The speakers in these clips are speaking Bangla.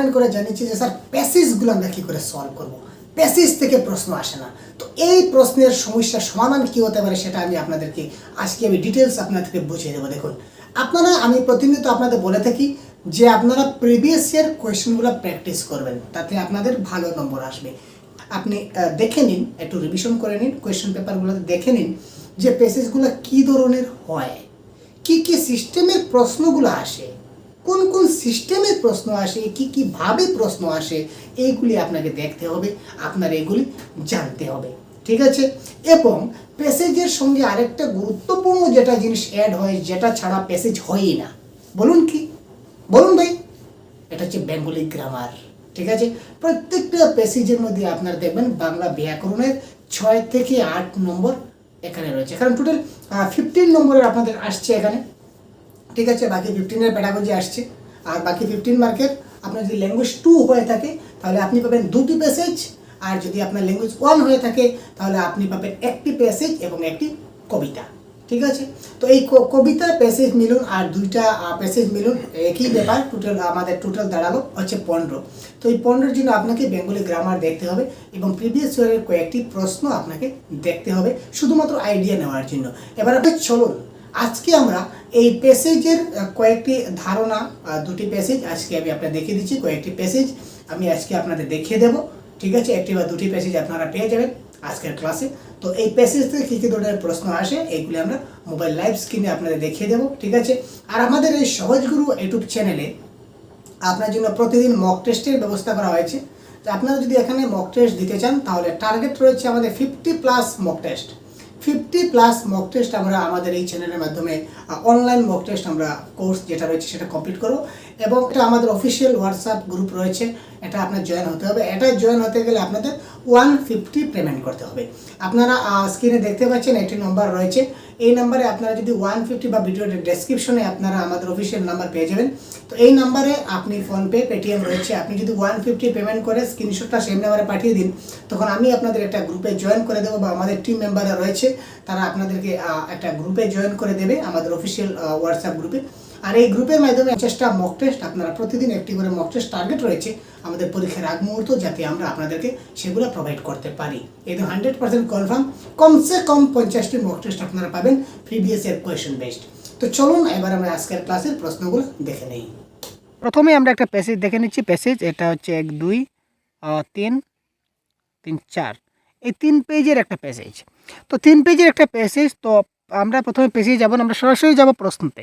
কমেন্ট করে জানিয়েছে যে, স্যার, প্যাসেজগুলো আমরা কী করে সলভ করব? প্যাসেজ থেকে প্রশ্ন আসে না। তো এই প্রশ্নের সমস্যার সমাধান কী হতে পারে সেটা আমি আপনাদেরকে, আজকে আমি ডিটেলস আপনাদেরকে বুঝিয়ে দেবো। দেখুন, আপনারা, আমি প্রতিনিয়ত আপনাদের বলে থাকি যে, আপনারা প্রিভিয়াস ইয়ার কোয়েশ্চেনগুলো প্র্যাকটিস করবেন, তাতে আপনাদের ভালো নম্বর আসবে। আপনি দেখে নিন, একটু রিভিশন করে নিন কোয়েশ্চেন পেপারগুলো দেখে নিন যে, প্যাসেজগুলো কী ধরনের হয়, কি কি সিস্টেমের প্রশ্নগুলো আসে কোন কোন সিস্টেমের প্রশ্ন আসে, কি কীভাবে প্রশ্ন আসে, এইগুলি আপনাকে দেখতে হবে, আপনার এগুলি জানতে হবে, ঠিক আছে? এবং প্যাসেজের সঙ্গে আরেকটা গুরুত্বপূর্ণ যেটা জিনিস অ্যাড হয়, যেটা ছাড়া প্যাসেজ হয়ই না। বলুন কি? বলুন ভাই। এটা হচ্ছে বেঙ্গলি গ্রামার ঠিক আছে? প্রত্যেকটা প্যাসেজের মধ্যে আপনারা দেখবেন বাংলা ব্যাকরণের ছয় থেকে আট নম্বর এখানে রয়েছে। কারণ টোটাল ফিফটিন নম্বরের আপনাদের আসছে এখানে। ঠিক আছে, বাকি ফিফটিনের প্যাডাগজি আসছে। আর বাকি ফিফটিন মার্কের আপনার যদি ল্যাঙ্গুয়েজ টু হয়ে থাকে, তাহলে আপনি পাবেন দুটি প্যাসেজ আর যদি আপনার ল্যাঙ্গুয়েজ ওয়ান হয়ে থাকে, তাহলে আপনি পাবেন একটি প্যাসেজ এবং একটি কবিতা। ঠিক আছে? তো এই কবিতা প্যাসেজ মিলুন আর দুইটা প্যাসেজ মিলুন, একই ব্যাপার। টোটাল আমাদের টোটাল দাঁড়াল হচ্ছে পনেরো। তো এই পনেরোর জন্য আপনাকে বেঙ্গলি গ্রামার দেখতে হবে এবং প্রিভিয়াস ইয়ারের কয়েকটি প্রশ্ন আপনাকে দেখতে হবে, শুধুমাত্র আইডিয়া নেওয়ার জন্য। এবার আপনি চলুন আজকে আমরা এই প্যাসেজের কয়েকটি ধারণা দুটি প্যাসেজ আজকে আমি আপনাদের দেখিয়ে দিচ্ছি, কয়েকটি প্যাসেজ আমি আজকে আপনাদের দেখিয়ে দেব, ঠিক আছে? একটি বা দুটি প্যাসেজ আপনারা পেয়ে যাবেন আজকের ক্লাসে। তো এই প্যাসেজ থেকে কী কী ধরনের প্রশ্ন আসে এইগুলি আমরা মোবাইল লাইভ স্ক্রিনে আপনাদের দেখিয়ে দেবো, ঠিক আছে? আর আমাদের এই সহজগুরু ইউটিউব চ্যানেলে আপনার জন্য প্রতিদিন মক টেস্টের ব্যবস্থা করা হয়েছে। তো আপনারা যদি এখানে মক টেস্ট দিতে চান, তাহলে টার্গেট রয়েছে আমাদের fifty plus mock test. Fifty plus mock test আমরা আমাদের এই চ্যানেলের মাধ্যমে অনলাইন মক টেস্ট আমরা কোর্স যেটা রয়েছে সেটা কমপ্লিট করব। এবং এটা আমাদের অফিসিয়াল হোয়াটসঅ্যাপ গ্রুপ রয়েছে, এটা আপনার জয়েন হতে হবে। এটা জয়েন হতে গেলে আপনাদের ওয়ান ফিফটি পেমেন্ট করতে হবে। আপনারা স্ক্রিনে দেখতে পাচ্ছেন একটি নম্বর রয়েছে। এই নাম্বারে আপনারা যদি ওয়ান ফিফটি বা ভিডিওর ডেসক্রিপশনে আপনারা আমাদের অফিসিয়াল নাম্বার পেয়ে যাবেন। তো এই নাম্বারে আপনি ফোনপে পেটিএম রয়েছে। আপনি যদি ওয়ান ফিফটি পেমেন্ট করে স্ক্রিনশটটা সেম নাম্বারে পাঠিয়ে দিন, তখন আমি আপনাদের একটা গ্রুপে জয়েন করে দেবো বা আমাদের টিম মেম্বাররা রয়েছে, তারা আপনাদেরকে একটা গ্রুপে জয়েন করে দেবে আমাদের অফিসিয়াল হোয়াটসঅ্যাপ গ্রুপে আর এই গ্রুপের মাধ্যমে চেষ্টা মক টেস্ট আপনারা প্রতিদিন একটি করে মক টেস্ট টার্গেট রয়েছে, আমাদের পরীক্ষার আগ মুহূর্ত যাতে আমরা আপনাদেরকে সেগুলো প্রোভাইড করতে পারি। একদম হান্ড্রেড পার্সেন্ট কনফার্ম কমসে কম পঞ্চাশটি মক টেস্ট আপনারা পাবেন প্রিভিয়াস ইয়ার কোয়েশন বেসড তো চলুন, এবার আমরা আজকের ক্লাসের প্রশ্নগুলো দেখে নেই। প্রথমে আমরা একটা প্যাসেজ দেখে নিচ্ছি। প্যাসেজ এটা হচ্ছে এক, দুই তিন তিন, চার। এই তিন পেজের একটা প্যাসেজ তো তিন পেজের একটা প্যাসেজ তো আমরা প্রথমে পেজে যাব না, আমরা সরাসরি যাব প্রশ্নতে।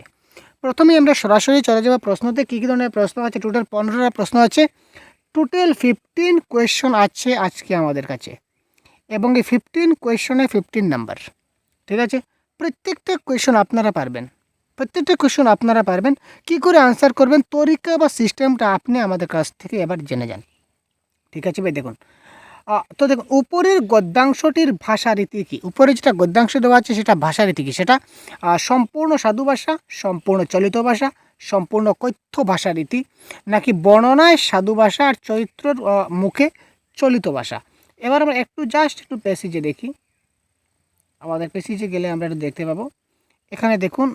প্রথমেই আমরা সরাসরি চলে যাব প্রশ্নতে, কী কী ধরনের প্রশ্ন আছে? টোটাল পনেরোটা প্রশ্ন আছে। টোটাল ফিফটিন কোয়েশন আছে আজকে আমাদের কাছে। এবং এই ফিফটিন কোয়েশনে ফিফটিন নাম্বার ঠিক আছে? প্রত্যেকটা কোয়েশন আপনারা পারবেন। প্রত্যেকটা কোয়েশন আপনারা পারবেন। কি করে আনসার করবেন? তরিকা বা সিস্টেমটা আপনি আমাদের কাছ থেকে এবার জেনে যান। ঠিক আছে ভাই? দেখুন। তো দেখুন, উপরের গদ্যাংশটির ভাষারীতি কী? উপরে যেটা গদ্যাংশ দেওয়া আছে, সেটা ভাষারীতি কী? সেটা সম্পূর্ণ সাধু ভাষা, সম্পূর্ণ চলিত ভাষা, সম্পূর্ণ কথ্য ভাষারীতি, নাকি বর্ণনায় সাধু ভাষা আর চরিত্রর মুখে চলিত ভাষা? এবার আমরা একটু জাস্ট একটু প্যাসেজে দেখি। আমাদের প্যাসেজে গেলে আমরা একটু দেখতে পাবো। এখানে দেখুন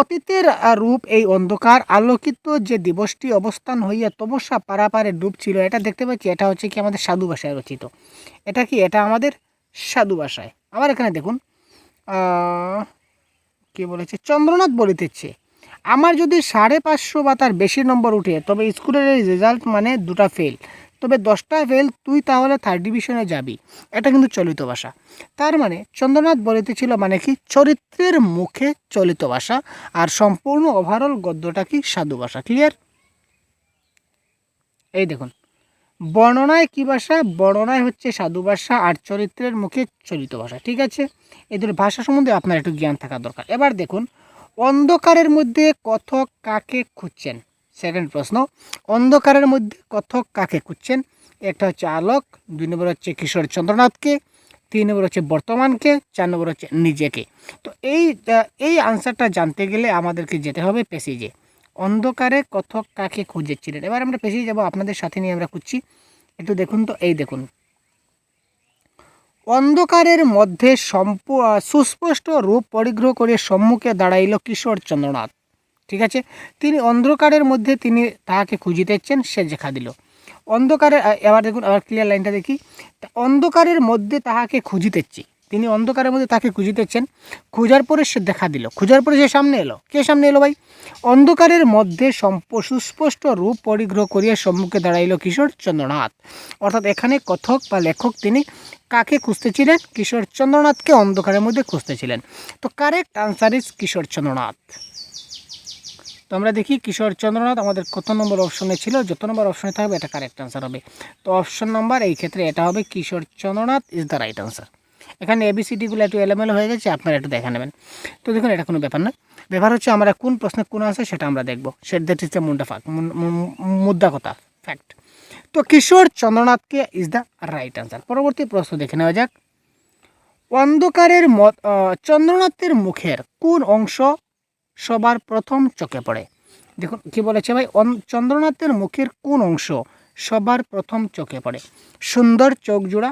অতীতের রূপ এই অন্ধকার, আলোকিত যে দিবসটি অবস্থান হইয়া তমস্যা পারাপারে ডুবছিল, এটা দেখতে পাচ্ছি, এটা হচ্ছে কি আমাদের সাধু ভাষায় রচিত। এটা কি? এটা আমাদের সাধু ভাষায়। আবার এখানে দেখুন কি বলেছে? চন্দ্রনাথ বলিতেছে, আমার যদি সাড়ে পাঁচশো বা তার বেশি নম্বর উঠে, তবে স্কুলের রেজাল্ট মানে দুটা ফেল তবে দশটা ফেল তুই তাহলে থার্ড ডিভিশনে যাবি। এটা কিন্তু চলিত ভাষা। তার মানে চন্দ্রনাথ বলিতেছিল মানে কি? চরিত্রের মুখে চলিত ভাষা আর সম্পূর্ণ ওভারঅল গদ্যটা কি? সাধু ভাষা। ক্লিয়ার এই দেখুন। বর্ণনায় কী ভাষা? বর্ণনায় হচ্ছে সাধু ভাষা আর চরিত্রের মুখে চলিত ভাষা। ঠিক আছে? এদের ভাষা সম্বন্ধে আপনার একটু জ্ঞান থাকা দরকার। এবার দেখুন, অন্ধকারের মধ্যে কথক কাকে খুঁজছেন? সেকেন্ড প্রশ্ন। অন্ধকারের মধ্যে কথক কাকে খুঁজছেন? একটা হচ্ছে আলোক, দুই নম্বর হচ্ছে কিশোর চন্দ্রনাথকে, তিন নম্বর হচ্ছে বর্তমানকে, চার নম্বর হচ্ছে নিজেকে। তো এই এই আনসারটা জানতে গেলে আমাদেরকে যেতে হবে পেসেজে অন্ধকারে কথক কাকে খুঁজেছিলেন? এবার আমরা পেসেজে যাব, আপনাদের সাথে নিয়ে আমরা খুঁজছি। একটু দেখুন তো, এই দেখুন। অন্ধকারের মধ্যে সম্প, সুস্পষ্ট রূপ পরিগ্রহ করে সম্মুখে দাঁড়াইল কিশোর চন্দ্রনাথ। ঠিক আছে? তিনি অন্ধকারের মধ্যে তিনি তাহাকে খুঁজিতেছেন সে দেখা দিল। অন্ধকারে এবার দেখুন, আবার ক্লিয়ার লাইনটা দেখি। অন্ধকারের মধ্যে তাহাকে খুঁজিতেছি তিনি অন্ধকারের মধ্যে তাকে খুঁজিতেছেন খোঁজার পরে সে দেখা দিল। খোঁজার পরে সে সামনে এলো। কে সামনে এলো ভাই? অন্ধকারের মধ্যে সুস্পষ্ট রূপ পরিগ্রহ করিয়া সম্মুখে দাঁড়াইল কিশোর চন্দ্রনাথ। অর্থাৎ এখানে কথক বা লেখক তিনি কাকে খুঁজতেছিলেন? কিশোর চন্দ্রনাথকে অন্ধকারের মধ্যে খুঁজতেছিলেন। তো correct answer is Kishore Chandranath. তো আমরা দেখি কিশোর চন্দ্রনাথ আমাদের কত নম্বর অপশনে ছিল, যত নম্বর অপশনে থাকবে এটা কারেক্ট আনসার হবে। তো অপশন নাম্বার এই ক্ষেত্রে এটা হবে Kishore Chandranath is the right answer এখানে এবিসিডিগুলো একটু এলোমেলো হয়ে গেছে, আপনারা একটু দেখে নেবেন। তো দেখুন, এটা কোনো ব্যাপার না। ব্যাপার হচ্ছে আমরা কোন প্রশ্নে কোন আছে সেটা আমরা দেখব। Set that is the Munda ফাক মুদ্রা কথা ফ্যাক্ট তো কিশোর চন্দ্রনাথকে ইজ দ্য রাইট আনসার পরবর্তী প্রশ্ন দেখে নেওয়া যাক। অন্ধকারের মত চন্দ্রনাথের মুখের কোন অংশ সবার প্রথম চোখে পড়ে। দেখুন, কি বলেছে ভাই? চন্দ্রনাথের মুখের কোন অংশ সবার প্রথম চোখে পড়ে? সুন্দর চোখ জোড়া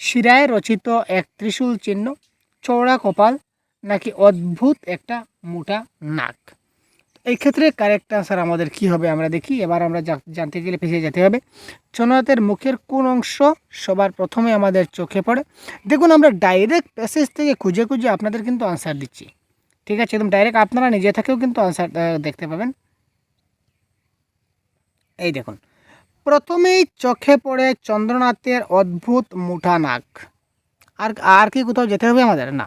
শিরায় রচিত এক ত্রিশূল চিহ্ন, চওড়া কপাল, নাকি অদ্ভুত একটা মোটা নাক? এই ক্ষেত্রে কারেক্ট আনসার আমাদের কি হবে আমরা দেখি। এবার আমরা জানতে গেলে পিছিয়ে যেতে হবে। চন্দ্রনাথের মুখের কোন অংশ সবার প্রথমে আমাদের চোখে পড়ে? দেখুন, আমরা ডাইরেক্ট প্যাসেজ থেকে খুঁজে খুঁজে আপনাদের কিন্তু আনসার দিচ্ছি। ঠিক আছে, একদম ডাইরেক্ট আপনারা নিজে থেকেও কিন্তু আনসার দেখতে পাবেন। এই দেখুন, প্রথমেই চোখে পড়ে চন্দ্রনাথের অদ্ভুত মুঠা নাক। আর আর কি কোথাও যেতে হবে আমাদের? না।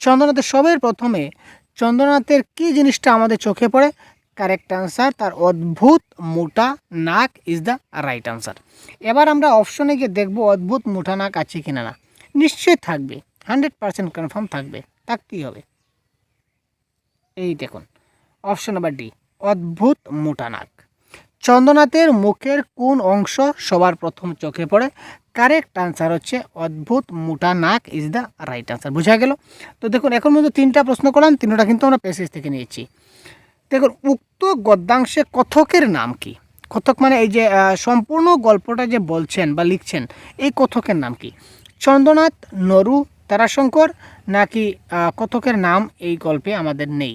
চন্দ্রনাথের সবের প্রথমে চন্দ্রনাথের কি জিনিসটা আমাদের চোখে পড়ে? কারেক্ট আনসার তার অদ্ভুত মোটা নাক ইজ দ্য রাইট আনসার এবার আমরা অপশনে গিয়ে দেখব অদ্ভুত মোটা নাক আছে কিনা না। নিশ্চয়ই থাকবে হান্ড্রেড পার্সেন্ট কনফার্ম থাকবে, থাকতেই হবে। এই দেখুন অপশন নাম্বার ডি অদ্ভুত মোটা নাক। চন্দ্রনাথের মুখের কোন অংশ সবার প্রথম চোখে পড়ে? কারেক্ট আনসার হচ্ছে অদ্ভুত মোটা নাক ইজ দ্য রাইট আনসার বোঝা গেল? তো দেখুন, এখন মধ্যে তিনটা প্রশ্ন করলাম, তিনটা কিন্তু আমরা পেসেজ থেকে নিয়েছি। দেখুন, উক্ত গদ্যাংশে কথকের নাম কি? কথক মানে এই যে সম্পূর্ণ গল্পটা যে বলছেন বা লিখছেন, এই কথকের নাম কি? চন্দ্রনাথ নরু তারাশঙ্কর নাকি কথকের নাম এই গল্পে আমাদের নেই।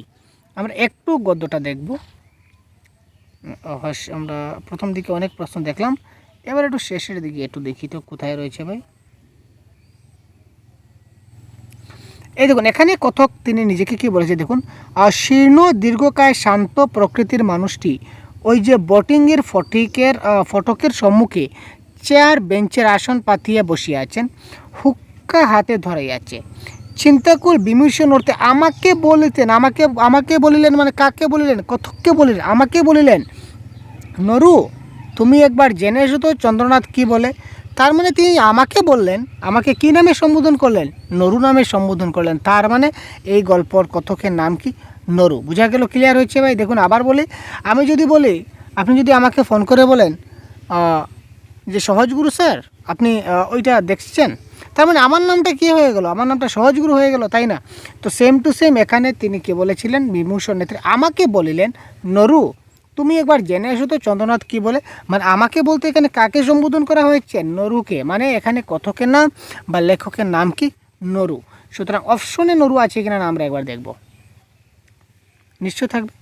আমরা একটু গদ্যটা দেখব। আমরা প্রথম দিকে অনেক প্রশ্ন দেখলাম। এবার একটু শেষের দিকে একটু দেখি তো, কোথায় রয়েছে ভাই? এই দেখুন, এখানে কথক তিনি নিজেকে কি বলেছে দেখুন শীর্ণ, দীর্ঘকায়, শান্ত প্রকৃতির মানুষটি ওই যে বোটিংয়ের ফটিকের ফটকের সম্মুখে চেয়ার বেঞ্চের আসন পাতিয়া বসিয়া আছেন। হুক্কা হাতে ধরাইয়াছে চিন্তাকুল বিমর্ষণ অর্থে আমাকে বলিতেন, আমাকে আমাকে বলিলেন মানে কাকে বলিলেন? কথককে বলিলেন, আমাকে বলিলেন, নরু, তুমি একবার জেনে এসো তো চন্দ্রনাথ কি বলে? তার মানে তিনি আমাকে বললেন, আমাকে কি নামে সম্বোধন করলেন? নরু নামে সম্বোধন করলেন। তার মানে এই গল্পর কথকের নাম কি? নরু। বোঝা গেল ক্লিয়ার হয়েছে ভাই? দেখুন, আবার বলি, আমি যদি বলি, আপনি যদি আমাকে ফোন করে বলেন যে সহজগুরু স্যার আপনি ওইটা দেখছেন? তার মানে আমার নামটা কি হয়ে গেল? আমার নামটা সহজগুরু হয়ে গেল, তাই না? তো সেম টু সেম এখানে তিনি কে বলেছিলেন? বিমূষণ নেত্রী। আমাকে বলিলেন, নরু, তুমি একবার জেনে এসো তো, চন্দ্রনাথ কি বলে? মানে আমাকে বলতে এখানে কাকে সম্বোধন করা হয়েছে? নরুকে। মানে এখানে কথকের নাম বা লেখকের নাম কি? নরু। সুতরাং অপশনে নরু আছে কিনা আমরা একবার দেখব। নিশ্চয় থাকবে?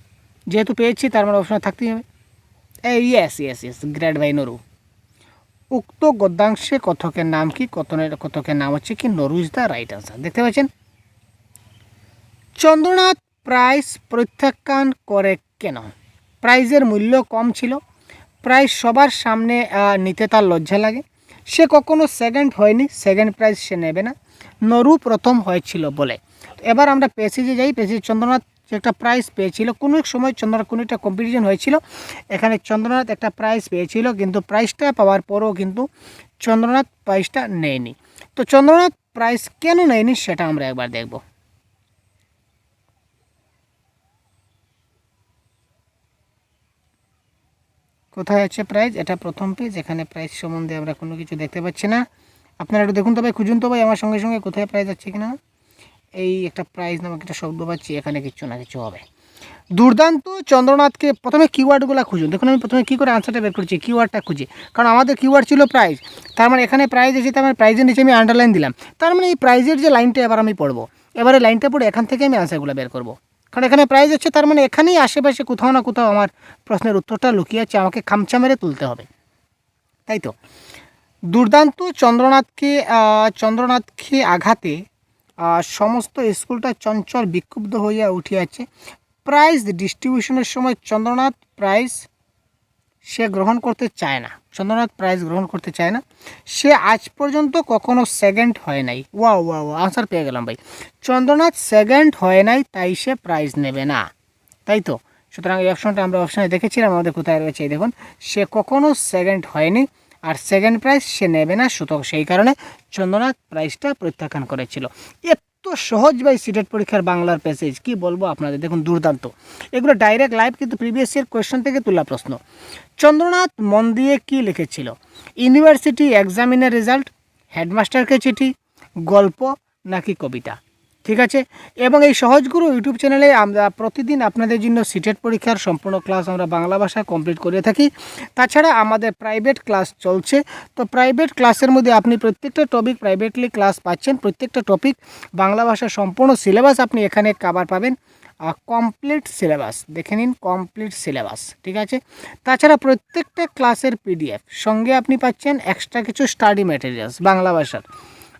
যেহেতু পেয়েছি, তার মানে অপশনে থাকতেই হবে। Yes yes yes great by Naru. উক্ত গদ্যাংশে কথকের নাম কি? কথনের, কথকের নাম হচ্ছে কি? Naru is the right answer. দেখতে পাচ্ছেন? চন্দ্রনাথ প্রাইস প্রত্যাখ্যান করে কেন? প্রাইজের মূল্য কম ছিল। প্রাইস সবার সামনে নিতে তার লজ্জা লাগে। সে কখনো সেকেন্ড হয়নি। সেকেন্ড প্রাইজ সে নেবে না। নরু প্রথম হয়েছিল বলে। এবার আমরা পেসিজে যাই পেসিজ চন্দ্রনাথ যে একটা প্রাইজ পেয়েছিল। কোনো এক সময় চন্দ্রনাথ কোনো একটা কম্পিটিশন হয়েছিল। এখানে চন্দ্রনাথ একটা প্রাইজ পেয়েছিল, কিন্তু প্রাইজটা পাওয়ার পরও কিন্তু চন্দ্রনাথ প্রাইজটা নেয়নি। তো চন্দ্রনাথ প্রাইজ কেন নেয়নি সেটা আমরা একবার দেখব। কোথায় আছে প্রাইজ এটা প্রথম পেজ এখানে প্রাইজ সম্বন্ধে আমরা কোনো কিছু দেখতে পাচ্ছি না। আপনারা একটু দেখুন তো ভাই খুঁজুন তো ভাই আমার সঙ্গে সঙ্গে কোথায় প্রাইজ আছে কিনা। এই একটা প্রাইজ নামক একটা শব্দ পাচ্ছি, এখানে কিছু না কিছু হবে। দুর্দান্ত চন্দ্রনাথকে প্রথমে কিওয়ার্ডগুলো খুঁজুন। দেখুন, আমি প্রথমে কী করে আনসারটা বের করছি কিওয়ার্ডটা খুঁজি। কারণ আমাদের কিওয়ার্ড ছিল প্রাইজ তার মানে এখানে প্রাইজ এসে, তার মানে প্রাইজের নিচে আমি আন্ডারলাইন দিলাম। তার মানে এই প্রাইজের যে লাইনটা এবার আমি পড়ব। এবারে লাইনটা পড়ে এখান থেকে আমি আনসারগুলো বের করব। কারণ এখানে প্রাইজ হচ্ছে, তার মানে এখানেই আশেপাশে কোথাও না কোথাও আমার প্রশ্নের উত্তরটা লুকিয়ে আছে, আমাকে খামচা মেরে তুলতে হবে। তাই তো? দুর্দান্ত চন্দ্রনাথকে চন্দ্রনাথকে আঘাতে সমস্ত স্কুলটা চঞ্চল বিক্ষুব্ধ হইয়া উঠিয়াছে। প্রাইজ ডিস্ট্রিবিউশনের সময় চন্দ্রনাথ প্রাইজ সে গ্রহণ করতে চায় না। চন্দ্রনাথ প্রাইজ গ্রহণ করতে চায় না। সে আজ পর্যন্ত কখনো সেকেন্ড হয় নাই। ওয়া ওয়া ওয়া আনসার পেয়ে গেলাম ভাই। চন্দ্রনাথ সেকেন্ড হয় নাই, তাই সে প্রাইজ নেবে না। তাই তো? সুতরাং এই অপশনটা আমরা অপশনে দেখেছিলাম, আমাদের কোথায় রয়েছে দেখুন। সে কখনো সেকেন্ড হয়নি। আর সেকেন্ড প্রাইজ সে নেবে না, সুতরাং সেই কারণে চন্দ্রনাথ প্রাইজটা প্রত্যাখ্যান করেছিল। এত সহজ ভাই সিটেট পরীক্ষার বাংলার প্যাসেজ কি বলব আপনাদের? দেখুন, দুর্দান্ত। এগুলো ডাইরেক্ট লাইভ কিন্তু প্রিভিয়াস ইয়ার কোয়েশ্চেন থেকে তোলা প্রশ্ন। চন্দ্রনাথ মন দিয়ে কী লিখেছিল? ইউনিভার্সিটি এক্সামিনের রেজাল্ট হেডমাস্টারকে চিঠি, গল্প নাকি কবিতা? ঠিক আছে? এবং এই সহজগুরু ইউটিউব চ্যানেলে আমরা প্রতিদিন আপনাদের জন্য সিটেট পরীক্ষার সম্পূর্ণ ক্লাস আমরা বাংলা ভাষায় কমপ্লিট করে থাকি। তাছাড়া আমাদের প্রাইভেট ক্লাস চলছে। তো প্রাইভেট ক্লাসের মধ্যে আপনি প্রত্যেকটা টপিক প্রাইভেটলি ক্লাস পাচ্ছেন। প্রত্যেকটা টপিক বাংলা ভাষার সম্পূর্ণ সিলেবাস আপনি এখানে কাবার পাবেন। Complete syllabus. দেখে নিন কমপ্লিট সিলেবাস। ঠিক আছে? তাছাড়া প্রত্যেকটা ক্লাসের পিডিএফ সঙ্গে আপনি পাচ্ছেন এক্সট্রা কিছু স্টাডি ম্যাটেরিয়ালস বাংলা ভাষার।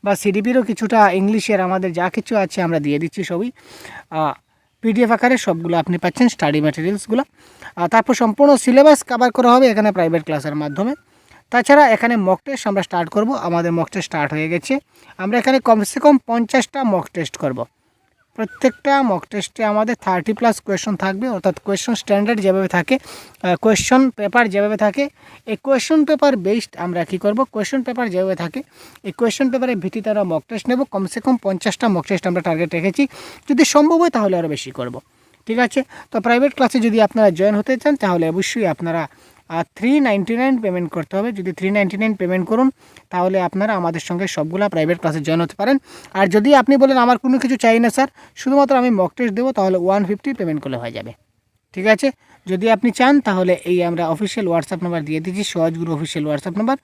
বা সিডিপিরও কিছুটা ইংলিশের আমাদের যা কিছু আছে আমরা দিয়ে দিচ্ছি সবই পিডিএফ আকারে সবগুলো আপনি পাচ্ছেন স্টাডি ম্যাটেরিয়ালসগুলো তারপর সম্পূর্ণ সিলেবাস কাভার করা হবে এখানে প্রাইভেট ক্লাসের মাধ্যমে। তাছাড়া এখানে মক টেস্ট আমরা স্টার্ট করব। আমাদের মক টেস্ট স্টার্ট হয়ে গেছে। আমরা এখানে কমসে কম পঞ্চাশটা মক টেস্ট করব। প্রত্যেকটা মক টেস্টে আমাদের থার্টি প্লাস কোয়েশন থাকবে, অর্থাৎ কোয়েশন স্ট্যান্ডার্ড যেভাবে থাকে কোয়েশন পেপার যেভাবে থাকে, এই কোয়েশন পেপার বেসড আমরা কী করব? কোয়েশন পেপার যেভাবে থাকে, এই কোয়েশন পেপারের ভিত্তিতে আমরা মক টেস্ট নেব। কমসে কম পঞ্চাশটা মক টেস্ট আমরা টার্গেট রেখেছি। যদি সম্ভব হয় তাহলে আরও বেশি করব। ঠিক আছে? তো প্রাইভেট ক্লাসে যদি আপনারা জয়েন হতে চান, তাহলে অবশ্যই আপনারা থ্রি নাইনটি নাইন পেমেন্ট করতে হবে। যদি থ্রি নাইন পেমেন্ট করুন, তাহলে আপনারা আমাদের সঙ্গে সবগুলা প্রাইভেট ক্লাসে জয়েন হতে পারেন। আর যদি আপনি বলেন, আমার কোনো কিছু চাই না, স্যার, শুধুমাত্র আমি মক টেস্ট দেবো, তাহলে ওয়ান ফিফটি পেমেন্ট করলে হয়ে যাবে। ঠিক আছে? যদি আপনি চান, তাহলে এই আমরা অফিসিয়াল হোয়াটসঅ্যাপ নাম্বার দিয়ে দিচ্ছি সহজগুরু অফিসিয়াল হোয়াটসঅ্যাপ নাম্বার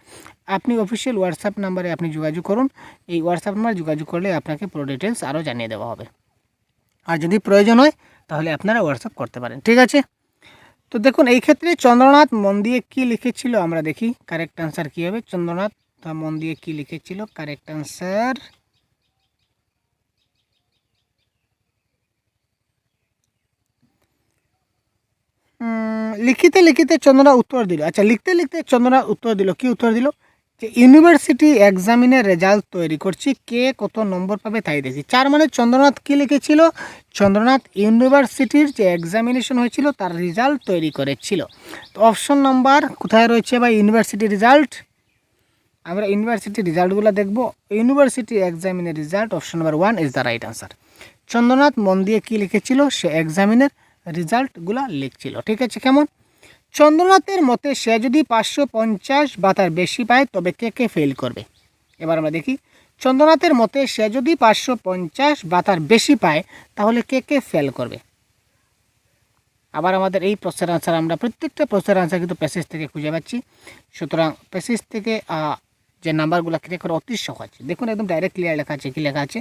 আপনি অফিসিয়াল হোয়াটসঅ্যাপ নাম্বারে আপনি যোগাযোগ করুন। এই হোয়াটসঅ্যাপ নাম্বার যোগাযোগ করলে আপনাকে পুরো ডিটেলস আরও জানিয়ে দেওয়া হবে। আর যদি প্রয়োজন হয়, তাহলে আপনারা হোয়াটসঅ্যাপ করতে পারেন। ঠিক আছে? তো দেখুন, এই ক্ষেত্রে চন্দ্রনাথ মন দিয়ে কী লিখেছিল আমরা দেখি। কারেক্ট অ্যান্সার কী হবে? চন্দ্রনাথ মন দিয়ে কী লিখেছিল? কারেক্ট অ্যান্সার লিখিতে লিখিতে চন্দ্রনাথ উত্তর দিল। আচ্ছা লিখতে লিখতে চন্দ্রনাথ উত্তর দিল। কি উত্তর দিল? যে ইউনিভার্সিটি এক্সামিনের রেজাল্ট তৈরি করছি, কে কত নম্বর পাবে তাই দেখি চার মানে চন্দ্রনাথ কী লিখেছিল? চন্দ্রনাথ ইউনিভার্সিটির যে এক্সামিনেশন হয়েছিল, তার রেজাল্ট তৈরি করেছিল। তো অপশন নাম্বার কোথায় রয়েছে বা ইউনিভার্সিটি রেজাল্ট? আমরা ইউনিভার্সিটি রেজাল্টগুলো দেখব। University এক্সামিনের result option number one is the right answer Chandranath মন দিয়ে কী লিখেছিল? সে এক্সামিনের রেজাল্টগুলো লিখছিল। ঠিক আছে, কেমন? চন্দ্রনাথের মতে সে যদি পাঁচশো পঞ্চাশ বা তার বেশি পায়, তবে কে কে ফেল করবে? এবার আমরা দেখি, চন্দ্রনাথের মতে সে যদি পাঁচশো পঞ্চাশ বা তার বেশি পায়, তাহলে কে কে ফেল করবে? আবার আমাদের এই প্রশ্নের আনসার আমরা প্রত্যেকটা প্রশ্নের আনসার কিন্তু প্যাসেজ থেকে খুঁজে পাচ্ছি। সুতরাং প্যাসেজ থেকে যে নাম্বারগুলো ক্লিক করা অতি সহজ দেখুন একদম ডাইরেক্ট ক্লিয়ার লেখা আছে, কী লেখা আছে?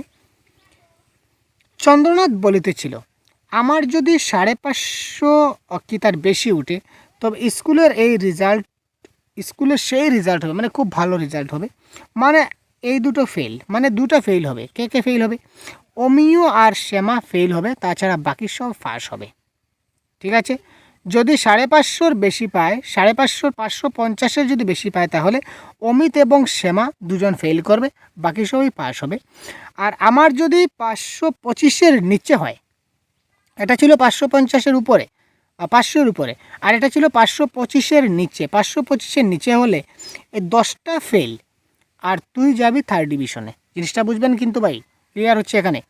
চন্দ্রনাথ বলিতেছিল, আমার যদি সাড়ে পাঁচশো কি তার বেশি উঠে তবে স্কুলের এই রেজাল্ট স্কুলের সেই রেজাল্ট হবে মানে খুব ভালো রেজাল্ট হবে। মানে এই দুটো ফেল মানে দুটো ফেল হবে। কে কে ফেল হবে? অমিয় আর শ্যামা ফেল হবে, তাছাড়া বাকি সব পাস হবে। ঠিক আছে? যদি সাড়ে পাঁচশোর বেশি পায়, সাড়ে পাঁচশোর পাঁচশো পঞ্চাশের যদি বেশি পায়, তাহলে অমিত এবং শ্যামা দুজন ফেল করবে, বাকি সবই পাস হবে। আর আমার যদি পাঁচশো পঁচিশের নিচে হয়, এটা ছিল পাঁচশো পঞ্চাশের উপরে পাঁচশোর উপরে। আর এটা ছিল পাঁচশো পঁচিশের নিচে। পাঁচশো পঁচিশের নিচে হলে এই দশটা ফেল আর তুই যাবি থার্ড ডিভিশনে জিনিসটা বুঝবেন কিন্তু ভাই ক্লিয়ার হচ্ছে এখানে।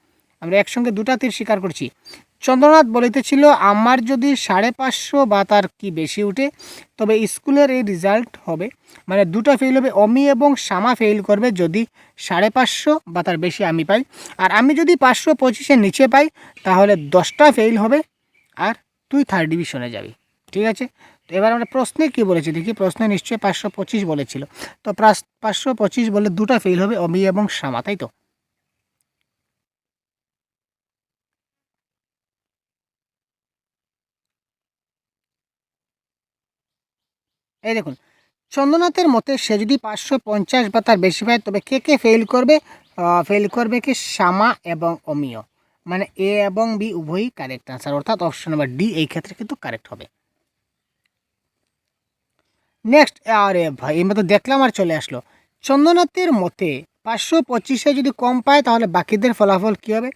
আমরা একসঙ্গে দুটা তীর স্বীকার করছি। চন্দ্রনাথ বলিতেছিল আমার যদি সাড়ে পাঁচশো বা তার কি বেশি উঠে, তবে স্কুলের এই রেজাল্ট হবে। মানে দুটো ফেল হবে। অমি এবং শামা ফেল করবে যদি সাড়ে পাঁচশো বা তার বেশি আমি পাই। আর আমি যদি পাঁচশো পঁচিশের নিচে পাই, তাহলে দশটা ফেল হবে। আর তুই থার্ড ডিভিশনে যাবি, ঠিক আছে? তো এবার আমরা প্রশ্নে কি বলেছি দেখি, প্রশ্নে নিশ্চয়ই পাঁচশো পঁচিশ বলেছিল। তো পাঁচশো পঁচিশ বলে দুটা ফেল হবে অমি এবং শ্যামা, তাই তো? এই দেখুন, চন্দ্রনাথের মতে সে যদি পাঁচশো পঞ্চাশ বা তার বেশি পায়, তবে কে কে ফেল করবে? ফেল করবে কি শ্যামা এবং অমিয়? মানে এ এবং বি উভয়ই কারেক্ট আনসার অর্থাৎ অপশন নাম্বার ডি এই ক্ষেত্রে কিন্তু কারেক্ট হবে। নেক্সট আরে ভাই, এবার তো দেখলাম আর চলে আসলো। চন্দ্রনাথের মতে পাঁচশো পঁচিশে যদি কম পায়, তাহলে বাকিদের ফলাফল কী হবে?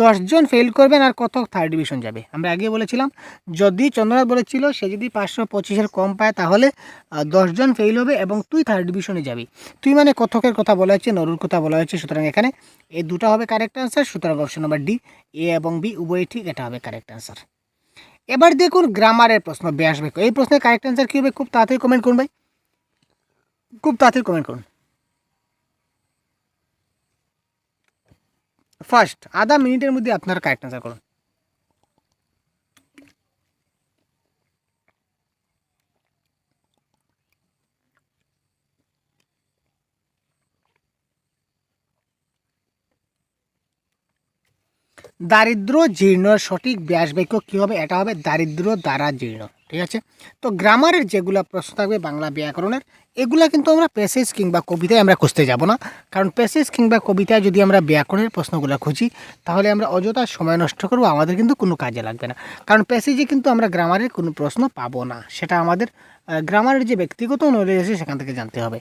দশজন ফেল করবেন আর কত থার্ড ডিভিশন যাবে? আমরা আগে বলেছিলাম, যদি চন্দ্রনাথ বলেছিল সে যদি পাঁচশো পঁচিশের কম পায়, তাহলে দশজন ফেল হবে এবং তুই থার্ড ডিভিশনে যাবি। তুই মানে কথকের কথা বলা হয়েছে নরুর কথা বলা হয়েছে সুতরাং এখানে এই দুটো হবে কারেক্ট আনসার সুতরাং অপশন নাম্বার ডি এ এবং বি উভয়ই ঠিক, এটা হবে কারেক্ট আনসার এবার দেখুন গ্রামারের প্রশ্ন, ব্যাস এই প্রশ্নের কারেক্ট আনসার কী হবে? খুব তাড়াতাড়ি কমেন্ট করুন ভাই। খুব তাড়াতাড়ি কমেন্ট করুন। ফার্স্ট আধা মিনিটের মধ্যে আপনার কারেক্ট আনসার করুন। দারিদ্র জীর্ণ, সঠিক ব্যাস বাক্য কী হবে এটা হবে দারিদ্র দ্বারা জীর্ণ। ঠিক আছে? তো গ্রামারের যেগুলো প্রশ্ন থাকবে বাংলা ব্যাকরণের, এগুলা কিন্তু আমরা প্যাসেজ কিংবা কবিতায় আমরা খুঁজতে যাব না। কারণ প্যাসেজ কিংবা কবিতায় যদি আমরা ব্যাকরণের প্রশ্নগুলো খুঁজি, তাহলে আমরা অযথা সময় নষ্ট করব, আমাদের কিন্তু কোনো কাজে লাগবে না। কারণ প্যাসেজে কিন্তু আমরা গ্রামারের কোনো প্রশ্ন পাবো না। সেটা আমাদের গ্রামারের যে ব্যক্তিগত নলেজ আছে সেখান থেকে জানতে হবে।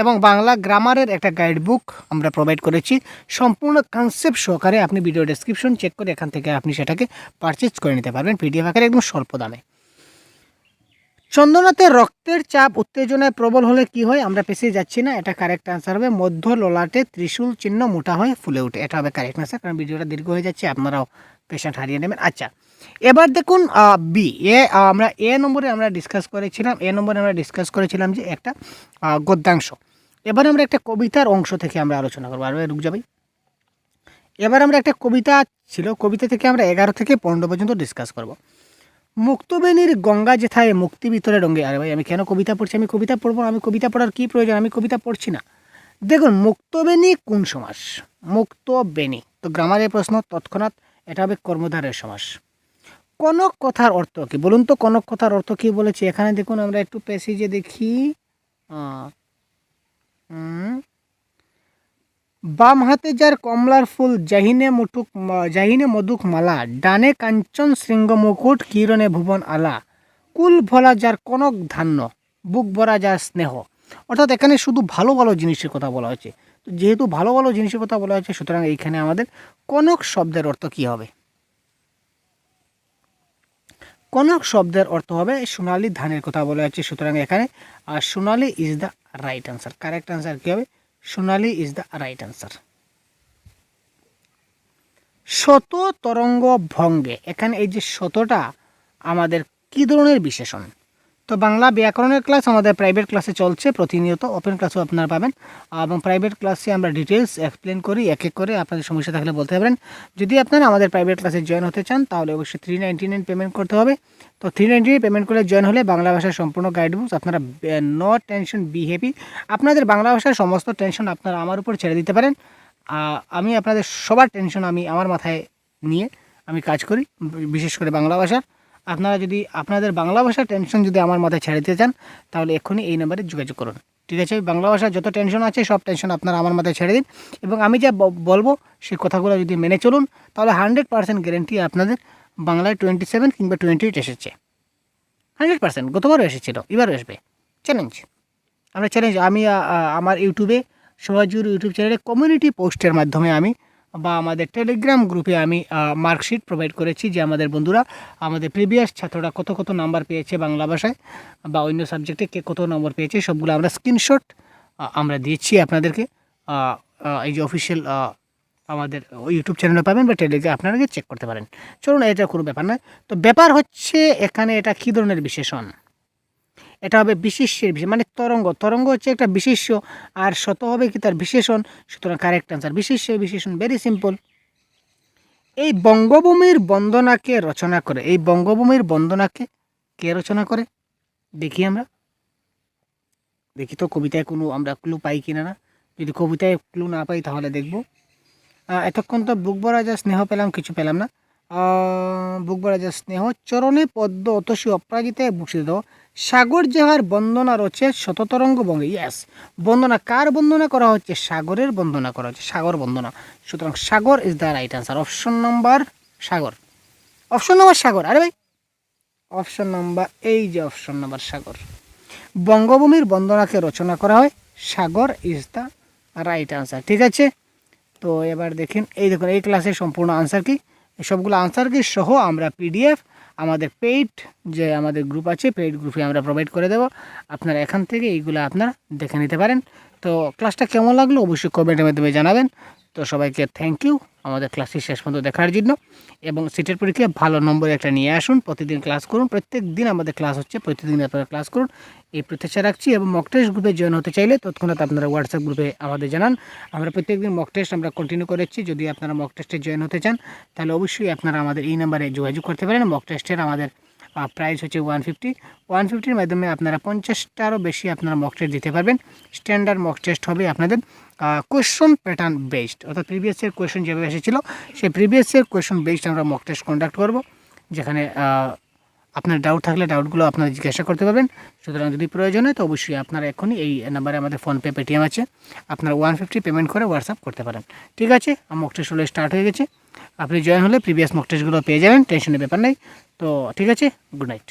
এবং বাংলা গ্রামারের একটা গাইড বুক আমরা প্রোভাইড করেছি। সম্পূর্ণ কনসেপ্ট সহকারে আপনি ভিডিও ডেসক্রিপশন চেক করে এখান থেকে আপনি সেটাকে পারচেজ করে নিতে পারবেন। পিডিএফ আকারে একদম স্বল্প দামে। চন্দ্রনাথের রক্তের চাপ উত্তেজনায় প্রবল হলে কি হয়? আমরা পেছিয়ে যাচ্ছি না। এটা কারেক্ট আনসার হবে। মধ্য ললাটে ত্রিশূল চিহ্ন মোটা হয়ে ফুলে ওঠে। এটা হবে কারেক্ট আনসার কারণ ভিডিওটা দীর্ঘ হয়ে যাচ্ছে। আপনারাও পেশেন্ট হারিয়ে নেবেন। আচ্ছা এবার দেখুন বি এ আমরা এ নম্বরে আমরা ডিসকাস করেছিলাম। এ নম্বরে আমরা ডিসকাস করেছিলাম যে একটা গদ্যাংশ। এবার আমরা একটা কবিতার অংশ থেকে আমরা আলোচনা করব। আর রুক যাবে এবার আমরা একটা কবিতা ছিল। কবিতা থেকে আমরা এগারো থেকে পনেরো পর্যন্ত ডিসকাস করব। মুক্তবেণীর গঙ্গা যেথায় মুক্তি ভিতরে রঙ্গে আরে ভাই, আমি কেন কবিতা পড়ছি? আমি কবিতা পড়ব আমি কবিতা পড়ার কী প্রয়োজন? আমি কবিতা পড়ছি না। দেখুন, মুক্তবেণী কোন সমাস? মুক্তবেণী। তো গ্রামারের প্রশ্ন, তৎক্ষণাৎ এটা হবে কর্মধারের সমাস। কনক কথার অর্থ কি? বলুন তো কনক কথার অর্থ কি বলেছি? এখানে দেখুন, আমরা একটু প্যাসেজে দেখি। বাম হাতে যার কমলার ফুল, জাহিনে মুঠুক, জাহিনে মধুক মালা, ডানে কাঞ্চন শৃঙ্গ মুকুট, কিরণে ভুবন আলা। কুল ভরা যার কনক ধান্য, বুক ভরা যার স্নেহ। অর্থাৎ এখানে শুধু ভালো ভালো জিনিসের কথা বলা হয়েছে। তো যেহেতু ভালো ভালো জিনিসের কথা বলা হয়েছে, সুতরাং এইখানে আমাদের কনক শব্দের অর্থ কী হবে? কনক শব্দের অর্থ হবে সোনালি ধানের কথা বলা হয়েছে, সুতরাং এখানে Sonali is the right answer correct answer কী হবে? Sonali is the right answer. শত তরঙ্গ ভঙ্গে, এখানে এই যে শতটা, আমাদের কী ধরনের বিশেষণ? তো বাংলা ব্যাকরণের ক্লাস আমাদের প্রাইভেট ক্লাসে চলছে, প্রতিনিয়ত ওপেন ক্লাসও আপনারা পাবেন। এবং প্রাইভেট ক্লাসে আমরা ডিটেলস এক্সপ্লেন করি, এক এক করে আপনাদের সমস্যা থাকলে বলতে পারেন যদি আপনারা আমাদের প্রাইভেট ক্লাসে জয়েন হতে চান, তাহলে অবশ্যই থ্রি নাইনটি নাইন পেমেন্ট করতে হবে। তো থ্রি নাইনটি নাইন পেমেন্ট করে জয়েন হলে বাংলা ভাষার সম্পূর্ণ গাইড বুকস আপনারা নো টেনশন বি হ্যাপি আপনাদের বাংলা ভাষার সমস্ত টেনশন আপনারা আমার উপর ছেড়ে দিতে পারেন। আমি আপনাদের সবার টেনশন আমি আমার মাথায় নিয়ে আমি কাজ করি, বিশেষ করে বাংলা ভাষার। আপনারা যদি, আপনাদের বাংলা ভাষার টেনশন যদি আমার মাথায় ছেড়ে দিতে চান, তাহলে এক্ষুনি এই নাম্বারে যোগাযোগ করুন। ঠিক আছে? বাংলা ভাষার যত টেনশন আছে, সব টেনশন আপনারা আমার মাথায় ছেড়ে দিন। এবং আমি যা বলব, সেই কথাগুলো যদি মেনে চলুন, তাহলে হান্ড্রেড পার্সেন্ট গ্যারেন্টি আপনাদের বাংলায় টোয়েন্টি সেভেন কিংবা টোয়েন্টি এইট এসেছে। হান্ড্রেড পার্সেন্ট গতবারও এসেছিল, এবারও আসবে। চ্যালেঞ্জ আমরা চ্যালেঞ্জ আমি আমার ইউটিউবে সহজুর ইউটিউব চ্যানেলে কমিউনিটি পোস্টের মাধ্যমে আমি বা আমাদের টেলিগ্রাম গ্রুপে আমি মার্কশিট প্রোভাইড করেছি যে আমাদের বন্ধুরা, আমাদের প্রিভিয়াস ছাত্ররা কত কত নাম্বার পেয়েছে বাংলা ভাষায় বা অন্য সাবজেক্টে কে কত নম্বর পেয়েছে, সবগুলো আমরা স্ক্রিনশট আমরা দিয়েছি আপনাদেরকে। এই যে অফিসিয়াল আমাদের ইউটিউব চ্যানেলে পাবেন বা টেলিগ্রাম আপনারা চেক করতে পারেন। চলুন, এটা কোনো ব্যাপার নয়। তো ব্যাপার হচ্ছে, এখানে এটা কী ধরনের বিশেষণ? এটা হবে বিশিষ্যের বিশেষ মানে তরঙ্গ। তরঙ্গ হচ্ছে একটা বিশিষ্য, আর শত হবে কি তার বিশেষণ? সুতরাং কারেক্ট আনসার বিশেষ্য, বিশেষণ ভেরি সিম্পল এই বঙ্গভূমির বন্দনাকে রচনা করে, এই বঙ্গভূমির বন্দনাকে কে রচনা করে? দেখি আমরা। দেখি তো কবিতায় কোনো আমরা ক্লু পাই কিনা না। যদি কবিতায় ক্লু না পাই তাহলে দেখব। এতক্ষণ তো বুক ভরা যা স্নেহ পেলাম, কিছু পেলাম না। বুকবরাজের স্নেহ, চরণে পদ্ম অতসী অপরাজিতায় ভূষিত সাগর যাহার বন্দনা রচে শততরঙ্গ বঙ্গে ইয়াস বন্দনা কার বন্দনা করা হচ্ছে? সাগরের বন্দনা করা হচ্ছে, সাগর বন্দনা সুতরাং Sagar is the right answer option number Sagar option number Sagar আরে ভাই অপশন নাম্বার এই যে অপশন নাম্বার, সাগর বঙ্গভূমির বন্দনাকে রচনা করা হয় Sagar is the right answer, ঠিক আছে? তো এবার দেখেন এই দেখুন, এই ক্লাসের সম্পূর্ণ আনসার কি? সবগুলো আনসার কি সহ আমরা পিডিএফ আমাদের পেইড যে আমাদের গ্রুপ আছে পেইড গ্রুপে আমরা প্রোভাইড করে দেব। আপনারা এখান থেকে এইগুলো আপনারা দেখে নিতে পারেন। তো ক্লাসটা কেমন লাগল অবশ্যই কমেন্টের মাধ্যমে জানাবেন। তো সবাইকে থ্যাংক ইউ আমাদের ক্লাসটি শেষ পর্যন্ত দেখার জন্য। এবং সিটের পরীক্ষায় ভালো নম্বর একটা নিয়ে আসুন। প্রতিদিন ক্লাস করুন। প্রত্যেক দিন আমাদের ক্লাস হচ্ছে। প্রতিদিন আপনারা ক্লাস করুন। এই প্রত্যাশা রাখছি এবং মক টেস্ট গ্রুপে জয়েন হতে চাইলে তৎক্ষণাৎ আপনারা হোয়াটসঅ্যাপ গ্রুপে আমাদের জানান। আমরা প্রত্যেকদিন মক টেস্ট আমরা কন্টিনিউ করেছি যদি আপনারা মক টেস্টে জয়েন হতে চান, তাহলে অবশ্যই আপনারা আমাদের এই নাম্বারে যোগাযোগ করতে পারেন। মক টেস্টের আমাদের প্রাইস হচ্ছে ওয়ান ফিফটি ওয়ান ফিফটির মাধ্যমে আপনারা পঞ্চাশটারও বেশি আপনারা মক টেস্ট দিতে পারবেন। স্ট্যান্ডার্ড মক টেস্ট হবে আপনাদের। কোয়েশ্চন প্যাটার্ন বেসড অর্থাৎ প্রিভিয়াস ইয়ার কোয়েশ্চন যেভাবে এসেছিল, সেই প্রিভিয়াস ইয়ার কোয়েশ্চন বেসড আমরা মক টেস্ট কন্ডাক্ট করব, যেখানে আপনার ডাউট থাকলে ডাউটগুলো আপনারা জিজ্ঞাসা করতে পারবেন। সুতরাং যদি প্রয়োজন হয় তো অবশ্যই আপনারা এখনই এই নাম্বারে আমাদের ফোনপে পেটিএম আছে, আপনারা ওয়ান ফিফটি পেমেন্ট করে হোয়াটসঅ্যাপ করতে পারেন। ঠিক আছে মক টেস্ট হলে স্টার্ট হয়ে গেছে। আপনি জয়েন হলে প্রিভিয়াস মক টেস্টগুলো পেয়ে যাবেন টেনশনের ব্যাপার নেই। তো ঠিক আছে গুড নাইট